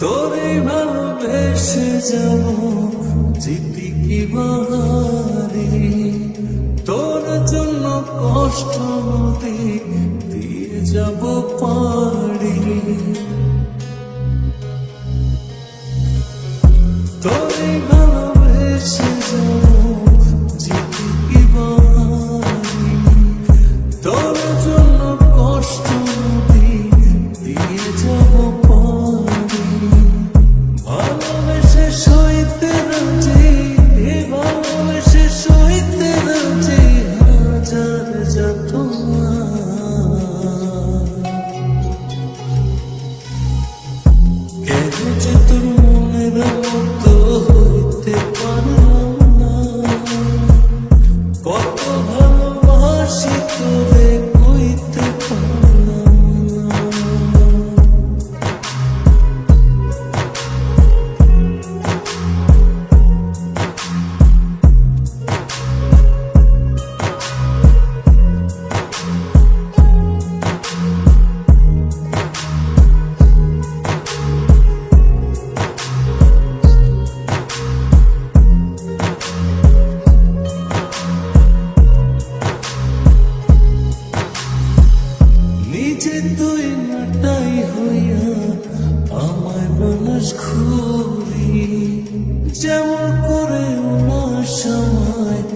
তোরে ভালোবেসে যাব জিতি কি বাহারি। তোর জন্য কষ্ট নদী দিয়ে যাব পাড়ি। Sitting খুবই যেমন করে ওনার সময়।